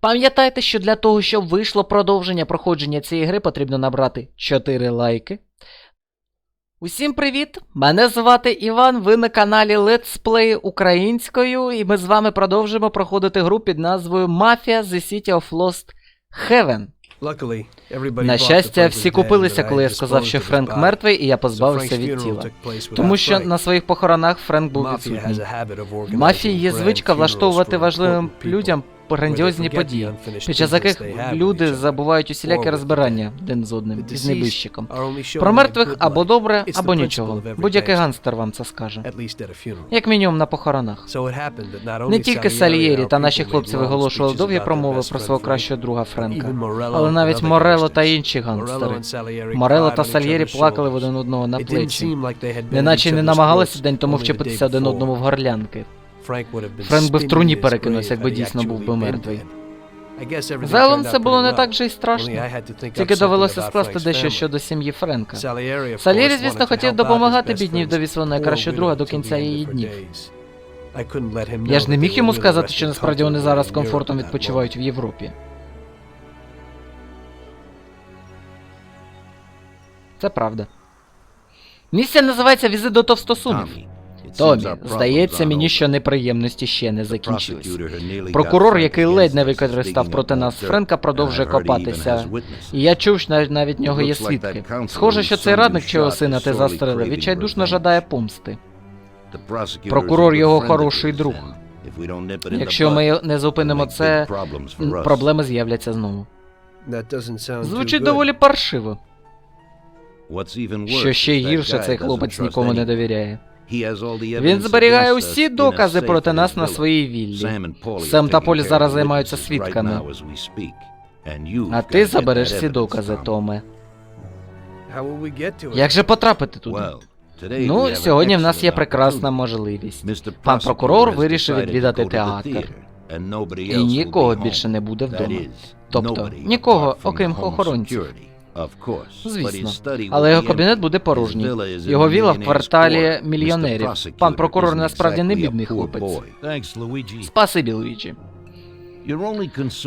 Пам'ятайте, що для того, щоб вийшло продовження проходження цієї гри, потрібно набрати 4 лайки. Усім привіт! Мене звати Іван, ви на каналі Let's Play українською, і ми з вами продовжимо проходити гру під назвою Mafia The City of Lost Heaven. На щастя, всі купилися, коли я сказав, що Френк мертвий, і я позбавився від тіла. Тому що на своїх похоронах Френк був відсутній. В мафії є звичка влаштовувати важливим людям грандіозні події, під час яких люди забувають усіляке розбирання один з одним із небіжчиком. Про мертвих або добре, або нічого. Будь-який ганстер вам це скаже. Як мінімум на похоронах. Не тільки Сальєрі та наші хлопці виголошували довгі промови про свого кращого друга Френка, але навіть Морело та інші гангстери. Морело та Сальєрі плакали в один одного на плечі, неначе не намагалися день тому вчепитися один одному в горлянки. Френк би в труні перекинувся, якби дійсно був би мертвий. Загалом це було не так же й страшно. Тільки довелося скласти дещо щодо сім'ї Френка. Сальєрі, звісно, хотів допомагати бідній вдові свого найкращого друга до кінця її днів. Я ж не міг йому сказати, що насправді вони зараз з комфортом відпочивають в Європі. Це правда. Місія називається Візит до товстосунів. Томі, здається мені, що неприємності ще не закінчились. Прокурор, який ледь не використав проти нас Френка, продовжує копатися. І я чув, що навіть- навіть в нього є свідки. Схоже, що цей радник, чого сина ти застрелив, відчайдушно жадає помсти. Прокурор його хороший друг. Якщо ми не зупинимо це, проблеми з'являться знову. Звучить доволі паршиво. Що ще гірше, цей хлопець нікому не довіряє. Він зберігає усі докази проти нас на своїй віллі. Сем та Полі зараз займаються свідками. А ти забереш всі докази, Томе. Як же потрапити туди? Ну, сьогодні в нас є прекрасна можливість. Пан прокурор вирішив відвідати театр. І нікого більше не буде вдома. Тобто, нікого, окрім охоронців. Звісно. Але його кабінет буде порожній. Його віла в кварталі мільйонерів. Пан прокурор насправді не бідний хлопець. Спасибі, Луїджі.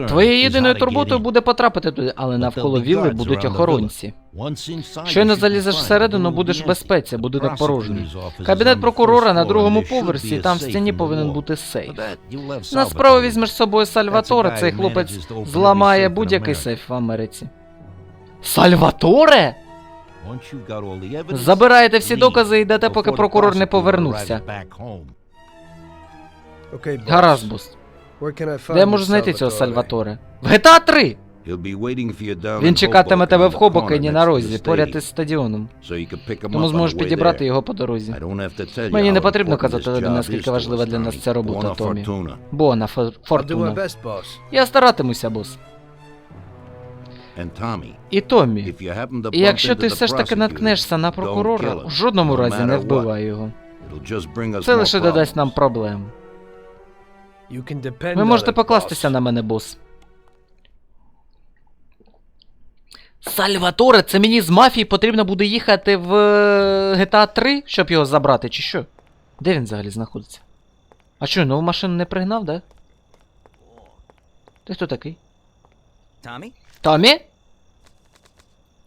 Твоєю єдиною турботою буде потрапити туди, але навколо вілли будуть охоронці. Щойно залізеш всередину, будеш в безпеці, будинок порожній. Кабінет прокурора на другому поверсі, там в стіні повинен бути сейф. На справу візьмеш з собою Сальваторе, цей хлопець зламає будь-який сейф в Америці. Сальваторе? Забираєте всі докази і йдете, поки прокурор не повернувся. Гаразд, бос. Де я можу знайти цього Сальваторе? В GTA 3! Він чекатиме тебе в Хобокені на розі, поряд із стадіоном. Тому зможеш підібрати його по дорозі. Мені не потрібно казати тобі, наскільки важлива для нас ця робота, Томі. Бона, Фор- Фортуна. Я старатимуся, бос. І Томі. І якщо ти все ж таки наткнешся на прокурора, в жодному разі не вбивай його. Це лише додасть нам проблем. Ви можете покластися на мене, бос. Сальваторе, це мені з мафії потрібно буде їхати в е, GTA 3, щоб його забрати, чи що? Де він взагалі знаходиться? А що, нову машину не пригнав, да? Ти хто такий? Tommy? Томі?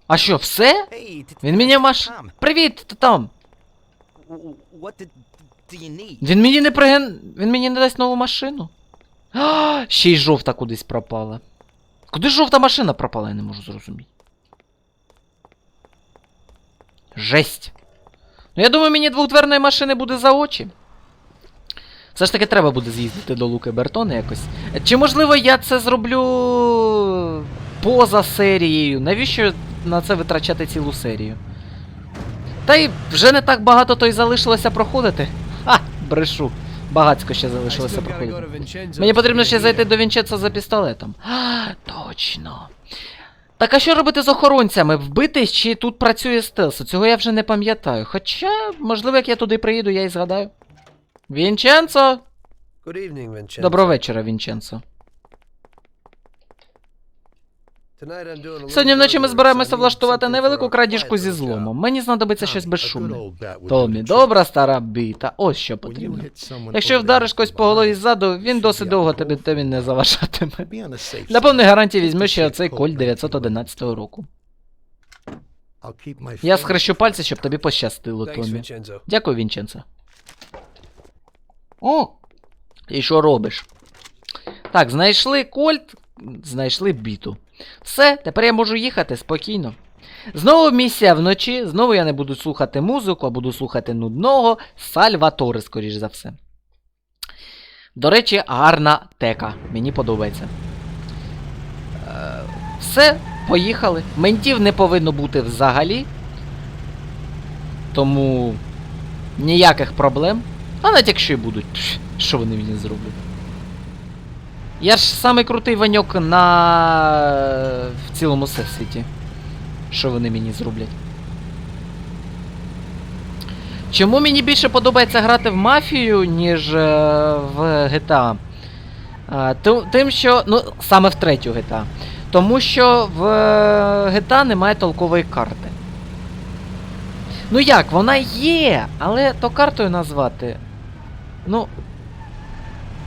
А що, все? Він мені маш... Привіт, т- Том! w- w- what did, do you need? Він мені не приген... Він мені не дасть нову машину. А, ще й жовта кудись пропала. Куди жовта машина пропала, я не можу зрозуміти. Жесть. Ну я думаю, мені двохдверної машини буде за очі. Все ж таки треба буде з'їздити до Луки Бертона якось. Чи можливо я це зроблю поза серією? Навіщо на це витрачати цілу серію? Та й вже не так багато то й залишилося проходити. Ха, брешу. Багацько ще залишилося проходити. Мені потрібно ще зайти до Вінчеца за пістолетом. А, точно. Так а що робити з охоронцями? Вбитись чи тут працює стелс? Цього я вже не пам'ятаю. Хоча, можливо, як я туди приїду, я і згадаю. Вінченцо! Доброго вечора, Вінченцо. Сьогодні вночі ми збираємося влаштувати невелику крадіжку зі зломом. Мені знадобиться щось безшумне. Томі, добра стара біта, ось що потрібно. Якщо вдариш когось по голові ззаду, він досить довго тобі тобі не заважатиме. Для повної гарантії візьми ще оцей коль 911 року. Я схрещу пальці, щоб тобі пощастило, Томі. Дякую, Вінченце. О! І що робиш? Так, знайшли кольт, знайшли біту. Все, тепер я можу їхати спокійно. Знову місія вночі, знову я не буду слухати музику, а буду слухати нудного Сальватори, скоріш за все. До речі, гарна тека. Мені подобається. Е, все, поїхали. Ментів не повинно бути взагалі. Тому ніяких проблем. А навіть якщо і будуть, що вони мені зроблять? Я ж самий крутий ваньок на в цілому всесвіті. Що вони мені зроблять? Чому мені більше подобається грати в мафію, ніж е, в GTA? А, тим, тим, що. Ну, саме в третю GTA. Тому що в е, GTA немає толкової карти. Ну як, вона є, але то картою назвати. Ну.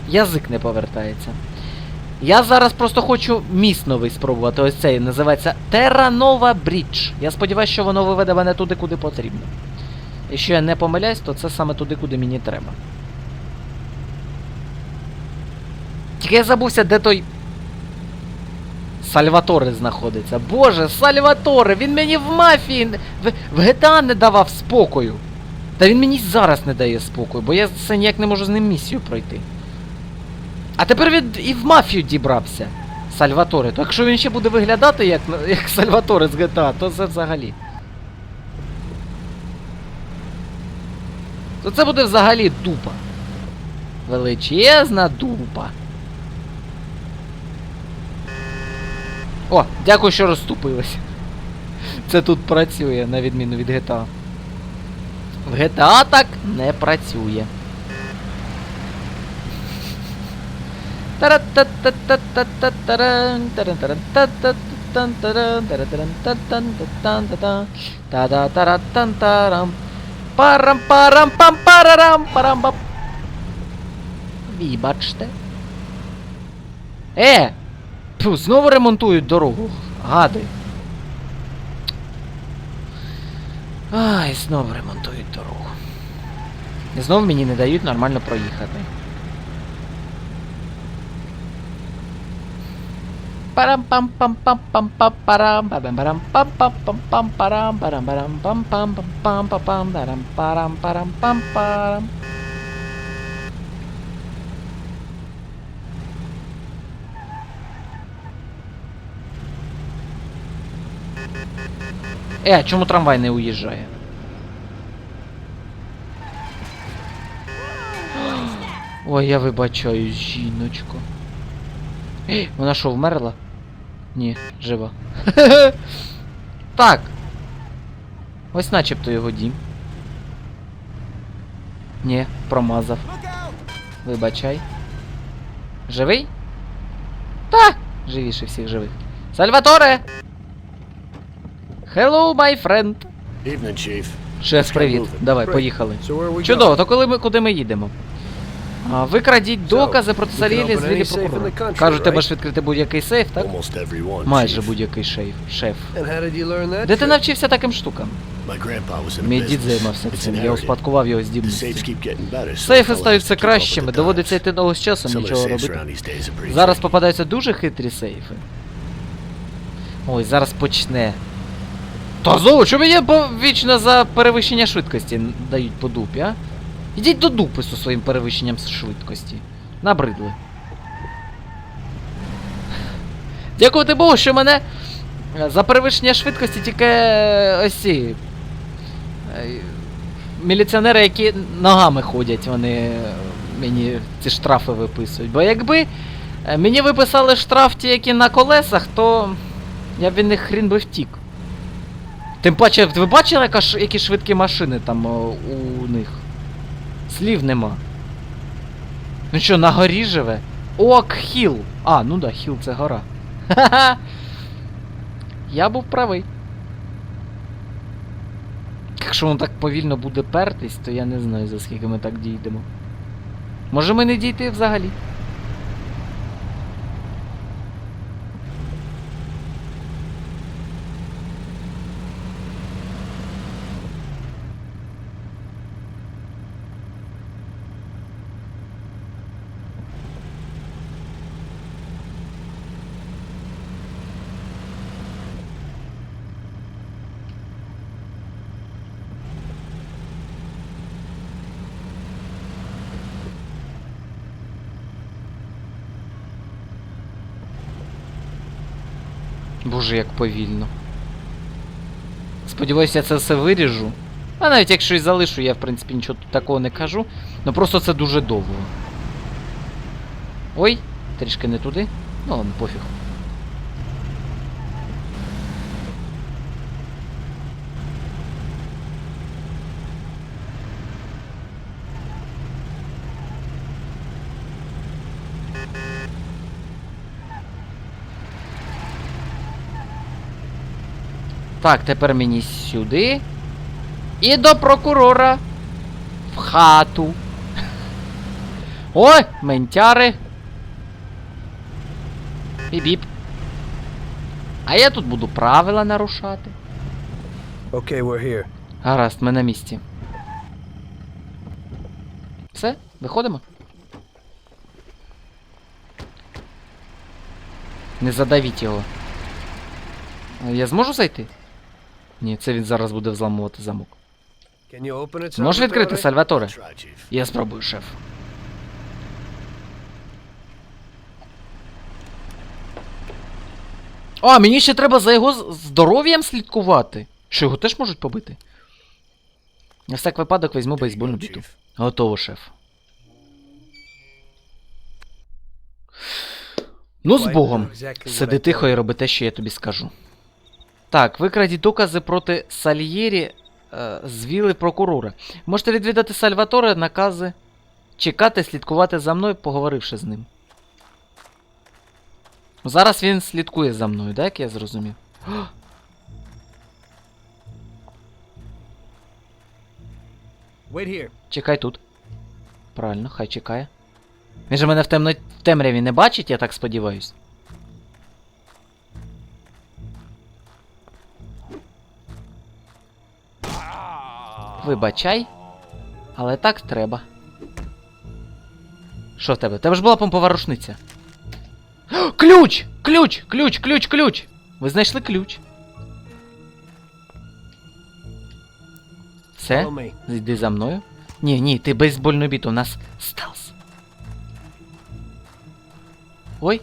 Язик не повертається. Я зараз просто хочу міст новий спробувати. Ось цей називається Terranova Bridge. Я сподіваюся, що воно виведе мене туди, куди потрібно. Якщо я не помиляюсь, то це саме туди, куди мені треба. Тільки я забувся, де той. Сальваторе знаходиться. Боже, Сальваторе! Він мені в мафії. В, в GTA не давав спокою. Та він мені зараз не дає спокою, бо я це ніяк не можу з ним місію пройти. А тепер він і в мафію дібрався. Сальваторе. То якщо він ще буде виглядати як, як Сальваторе з GTA, то це взагалі. То це буде взагалі дупа. Величезна дупа. О, дякую, що розступилися. Це тут працює, на відміну від GTA. В GTA так не працює. Таран-таран-та-та-та-тан, таран, таран-таран-та-тан-та-тан-та-та. Та-да-тара-тан-тарам. Парам-парам-пам-парарам, парам-пам. Вибачте. Е! Фу, знову ремонтують дорогу. Гади. Ай, знову ремонтують дорогу. І знову мені не дають нормально проїхати. Парам пам пам пам пам пам парам парам парам пам пам пам пам парам парам парам пам пам пам пам пам пам парам парам парам пам парам Е, чому трамвай не уїжджає? Ой, я вибачаюсь, жіночко. Вона що, вмерла? Ні, жива. так. Ось начебто його дім. Ні, промазав. Вибачай. Живий? Та! Живіше всіх живих. Сальваторе! Hello, my friend! Evening, Chief. Шеф, привіт. Давай, поїхали. Чудово, то коли ми куди ми їдемо? А, ви крадіть докази проти Салілі з вілі прокурора. Кажуть, ти можеш відкрити будь-який сейф, так? Майже будь-який шейф. Шеф. That? Де ти навчився таким штукам? Мій дід займався цим, я успадкував його здібності. Сейфи стають все кращими, доводиться йти того з часом, нічого робити. Зараз попадаються дуже хитрі сейфи. Ой, зараз почне. Та знову, що мені вічно за перевищення швидкості дають по дупі, а? Ідіть до дупи зі своїм перевищенням швидкості. Набридли. Дякувати Богу, що мене е, за перевищення швидкості тільки е, ось е, Міліціонери, які ногами ходять, вони мені ці штрафи виписують. Бо якби мені виписали штраф ті, які на колесах, то я б від них хрін би втік. Тим паче, ви бачили, які швидкі машини там у них? Слів нема. Ну що, на горі живе? Ок Хіл. А, ну да, Хіл це гора. Ха-ха. я був правий. Якщо воно так повільно буде пертись, то я не знаю, за скільки ми так дійдемо. Може ми не дійти взагалі. Боже, як повільно. Сподіваюся, я це все виріжу. А навіть якщо і залишу, я в принципі нічого тут такого не кажу. Ну просто це дуже довго. Ой, трішки не туди. Ну ладно, пофіг. Так, тепер мені сюди. І до прокурора. В хату. Ой, ментяри. Біп-біп. А я тут буду правила нарушати. Okay, we're here. Гаразд, ми на місці. Все, виходимо. Не задавіть його. Я зможу зайти? Ні, це він зараз буде взламувати замок. Можеш відкрити, Сальваторе? Я спробую, шеф. А, мені ще треба за його здоров'ям слідкувати. Що його теж можуть побити? На всяк випадок візьму бейсбольну біту. Готово, шеф. Ну, з Богом. Сиди тихо і роби те, що я тобі скажу. Так, викрадіть докази проти Сальєрі е, з віли прокурора. Можете відвідати Сальваторе, накази. Чекати, слідкувати за мною, поговоривши з ним. Зараз він слідкує за мною, так, як я зрозумів? Wait here. Чекай тут. Правильно, хай чекає. Він же мене в, темно... в темряві не бачить, я так сподіваюсь. Вибачай. Але так треба. Що в тебе? В Тебе ж була помпова рушниця. Ключ! Ключ! Ключ! Ключ! Ключ! Ви знайшли ключ. Все? Йди за мною. Ні, ні, ти бейсбольну біту, у нас стелс. Ой.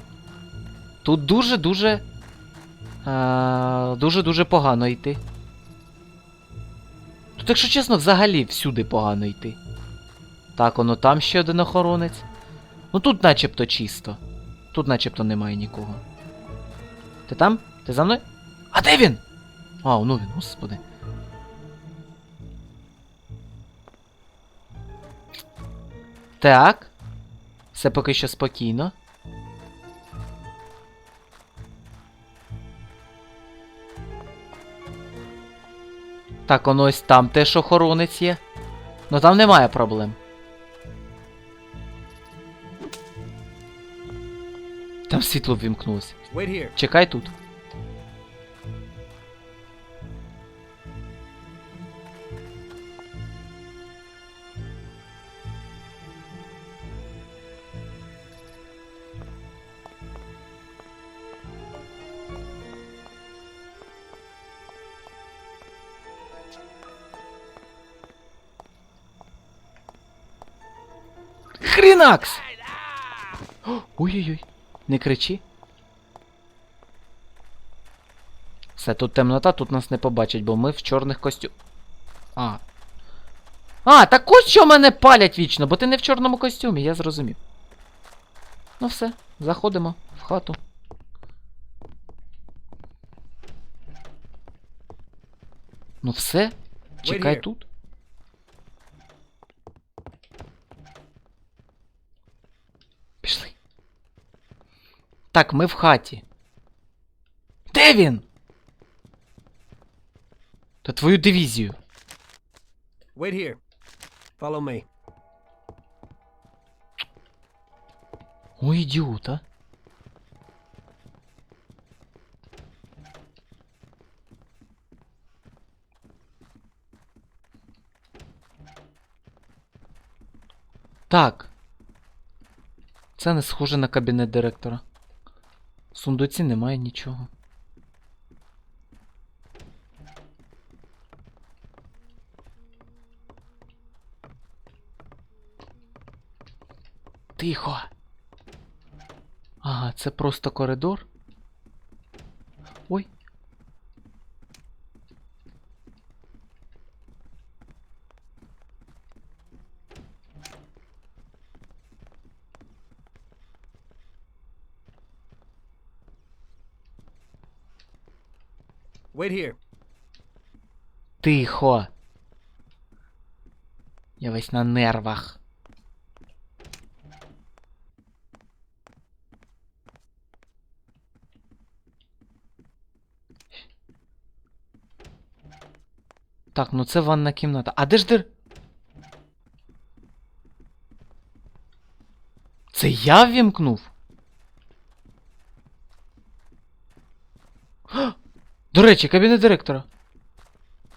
Тут дуже-дуже. Дуже-дуже погано йти. Тут, якщо чесно, взагалі всюди погано йти. Так, воно там ще один охоронець. Ну тут начебто чисто. Тут начебто немає нікого. Ти там? Ти за мною? А де він? А, ну він, господи. Так. Все поки що спокійно. Так, воно ось там теж охоронець є. Ну там немає проблем. Там світло ввімкнулося. Чекай тут. Хрінакс! Ой-ой-ой, не кричи. Все, тут темнота, тут нас не побачать, бо ми в чорних костю... А. А, так ось що мене палять вічно, бо ти не в чорному костюмі, я зрозумів. Ну все, заходимо в хату. Ну все, чекай тут. Пішли. Так, ми в хаті. Де він? Та твою дивізію. Wait here. Follow me. Ой, ідіот, а. Так. Це не схоже на кабінет директора. Сундуці немає нічого. Тихо. Ага, це просто коридор. Ой. Wait here. Тихо. Я весь на нервах. Так, ну це ванна кімната. А де ж дир... Це я ввімкнув? До речі, кабінет директора.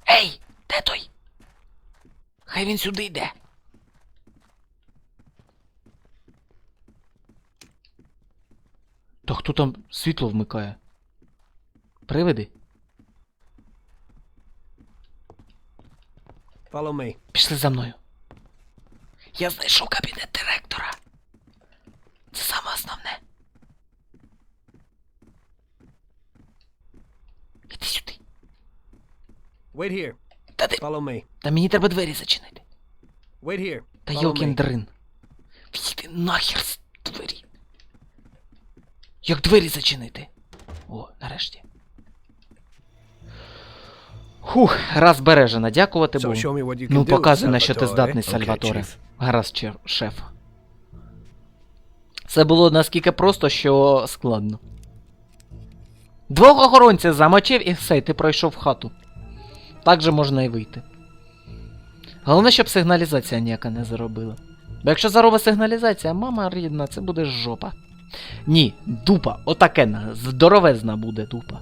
Ей, де той? Хай він сюди йде. Та хто там світло вмикає? Привиди? Follow me. Пішли за мною. Я знайшов кабінет директора. Це саме основне. Іди сюди. Wait here. Та ти. Follow me. Та мені треба двері зачинити. Wait here. Та Follow йокін me. дрин. Війди нахер з двері. Як двері зачинити? О, нарешті. Хух, раз збережена, дякувати So Богу. show me what you can Ну, do, показуй, на що ти здатний, Okay, Сальваторе. Гаразд, чер- шеф. Це було наскільки просто, що складно. Двох охоронців замочив і все, ти пройшов хату. Так же можна і вийти. Головне, щоб сигналізація ніяка не заробила. Бо якщо заробить сигналізація, мама рідна, це буде жопа. Ні, дупа, отакена, здоровезна буде дупа.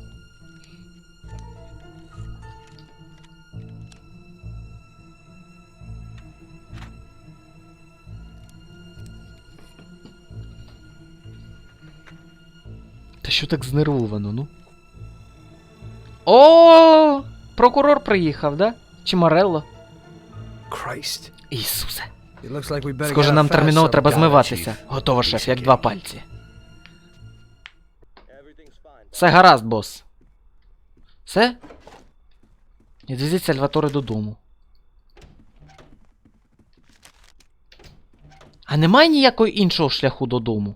Та що так знервовано, ну? О! Прокурор приїхав, да? Чи Морелло? Christ. Ісусе. Схоже, нам терміново треба змиватися. Готово, шеф, як два пальці. Все гаразд, бос. Все? Відвезіть Сальваторе додому. А немає ніякого іншого шляху додому?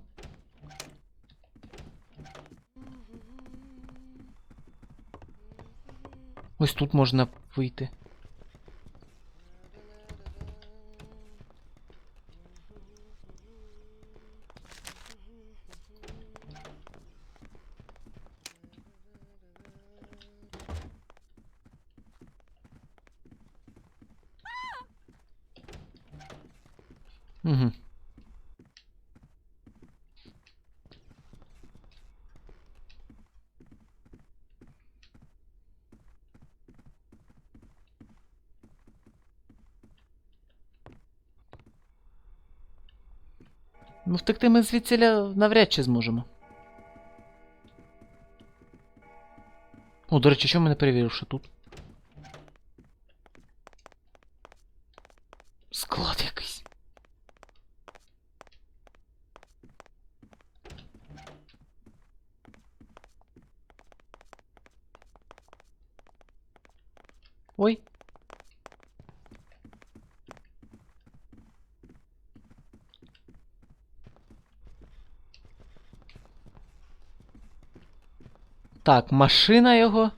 Ось тут можна вийти. Угу. Ну, втекти ми звідсіля навряд чи зможемо. О, до речі, що мене перевірив, що тут? Так, машина його.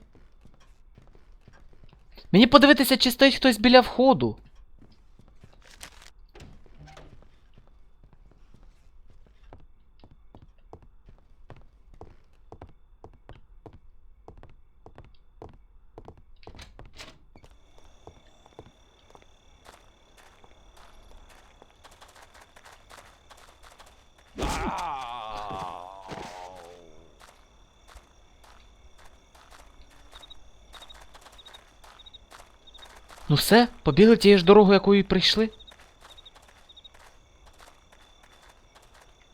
Мені подивитися, чи стоїть хтось біля входу. Ну все, побігли тією ж дорогою, якою і прийшли.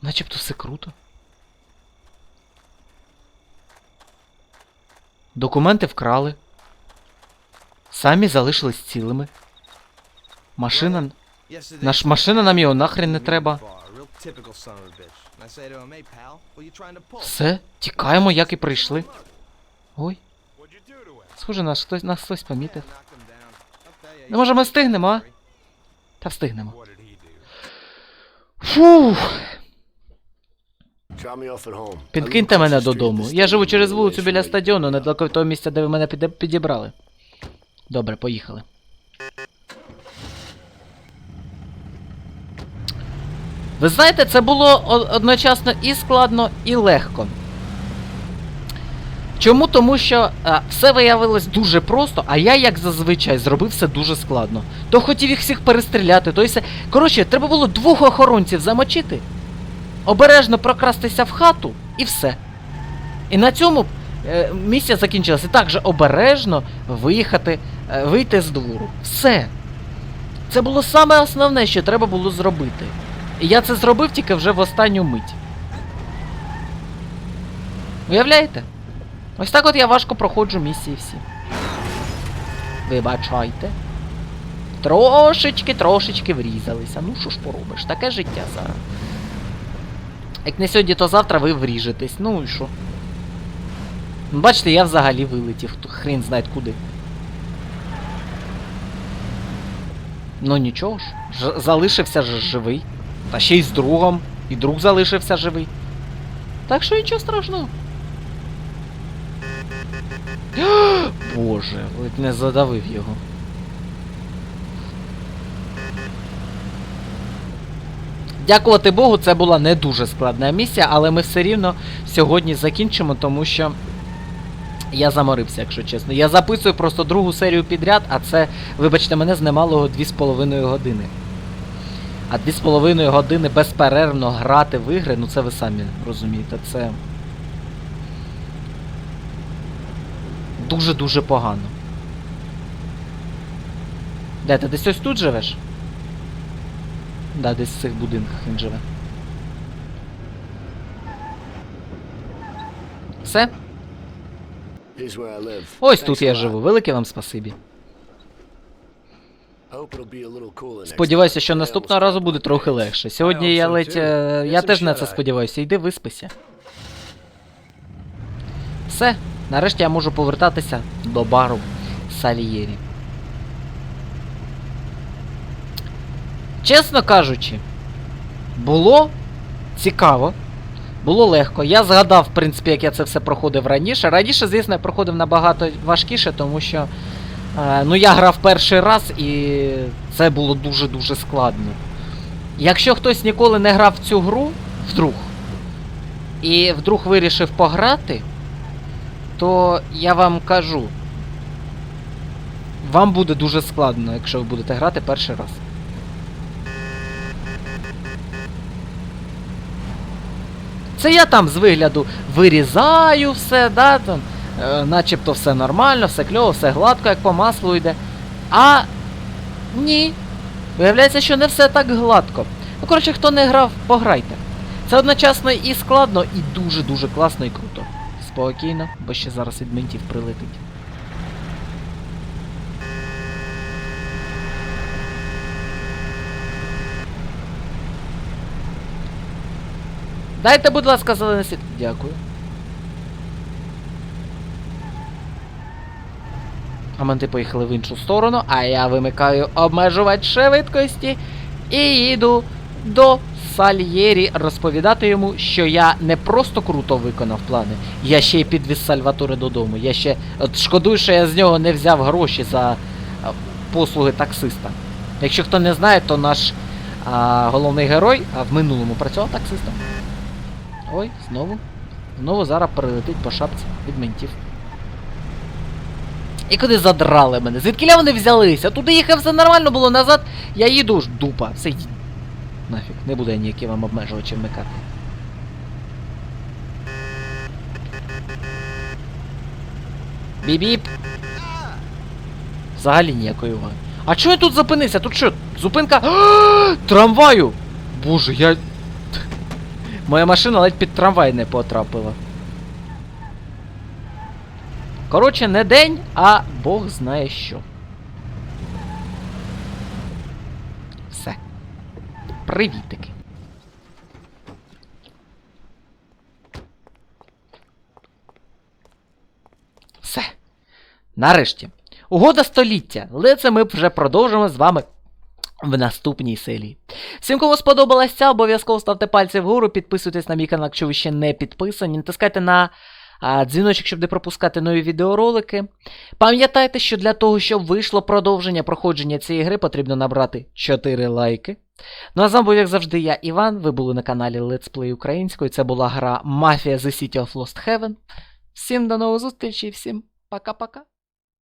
Начебто все круто. Документи вкрали. Самі залишились цілими. Машина. Наш машина нам його нахрен не треба. Все, тікаємо, як і прийшли. Ой. Схоже, нас хтось, нас хтось помітив. Ну, може, ми встигнемо, а? Та встигнемо. Фух. Підкиньте мене додому. Я живу через вулицю біля стадіону, недалеко від того місця, де ви мене підібрали. Добре, поїхали. Ви знаєте, це було одночасно і складно, і легко. Чому? Тому що а, все виявилось дуже просто, а я, як зазвичай, зробив все дуже складно. То хотів їх всіх перестріляти, то й все. Коротше, треба було двох охоронців замочити, обережно прокрастися в хату і все. І на цьому е, місія закінчилася. Так же обережно виїхати, е, вийти з двору. Все. Це було саме основне, що треба було зробити. І я це зробив тільки вже в останню мить. Уявляєте? Ось так от я важко проходжу місії всі. Вибачайте. Трошечки, трошечки врізалися. Ну що ж поробиш, таке життя зараз. Як не сьогодні, то завтра ви вріжетесь. Ну і що? Бачите, я взагалі вилетів, хрін знає куди. Ну нічого ж, ж залишився ж живий. Та ще й з другом. І друг залишився живий. Так що нічого страшного. Боже, ледь не задавив його. Дякувати Богу, це була не дуже складна місія, але ми все рівно сьогодні закінчимо, тому що я заморився, якщо чесно. Я записую просто другу серію підряд, а це, вибачте мене, з немалого 2,5 години. А 2,5 години безперервно грати в ігри, ну це ви самі розумієте, це. Дуже-дуже погано. Де ти десь ось тут живеш? Да, десь в цих будинках він живе. Все? Ось тут я живу. Велике вам спасибі. Сподіваюся, що наступного разу буде трохи легше. Сьогодні я ледь. е, Я теж на це сподіваюся. Йди виспися. Все. Нарешті я можу повертатися до бару Сальєрі. Чесно кажучи, було цікаво. Було легко. Я згадав, в принципі, як я це все проходив раніше. Раніше, звісно, я проходив набагато важкіше, тому що е, ну, я грав перший раз і це було дуже-дуже складно. Якщо хтось ніколи не грав в цю гру, вдруг, і вдруг вирішив пограти, то я вам кажу, вам буде дуже складно, якщо ви будете грати перший раз. Це я там з вигляду вирізаю все, да, там, е, начебто все нормально, все кльово, все гладко, як по маслу йде. А ні. Виявляється, що не все так гладко. Ну, коротше, хто не грав, пограйте. Це одночасно і складно, і дуже-дуже класно і круто. Спокійно, бо ще зараз від ментів прилетить. Дайте, будь ласка, зелене світло. Дякую. А менти поїхали в іншу сторону, а я вимикаю обмежувач швидкості і їду до Сальєрі розповідати йому, що я не просто круто виконав плани, я ще й підвіз Сальваторе додому. Я ще. От шкодую, що я з нього не взяв гроші за послуги таксиста. Якщо хто не знає, то наш а, головний герой а в минулому працював таксистом. Ой, знову. Знову зараз прилетить по шапці від ментів. І куди задрали мене? Звідкіля вони взялися? Туди їхав все нормально було назад. Я їду ж дупа. Все. Нафіг, не буду я ніякі вам обмежувачі вмикати. Біп-біп. Взагалі ніякої уваги. А чого я тут зупинився? Тут що? Зупинка. Трамваю! Боже, я. Моя машина ледь під трамвай не потрапила. Коротше, не день, а Бог знає що. Все. Привітики. Все. Нарешті. Угода століття. Але це ми вже продовжимо з вами в наступній серії. Всім, кому сподобалася, обов'язково ставте пальці вгору, підписуйтесь на мій канал, якщо ви ще не підписані. Натискайте на а, дзвіночок, щоб не пропускати нові відеоролики. Пам'ятайте, що для того, щоб вийшло продовження проходження цієї гри, потрібно набрати 4 лайки. Ну а з вами був, як завжди, я, Іван. Ви були на каналі Let's Play Українською. Це була гра Mafia The City of Lost Heaven. Всім до нових зустрічей, всім пока-пока.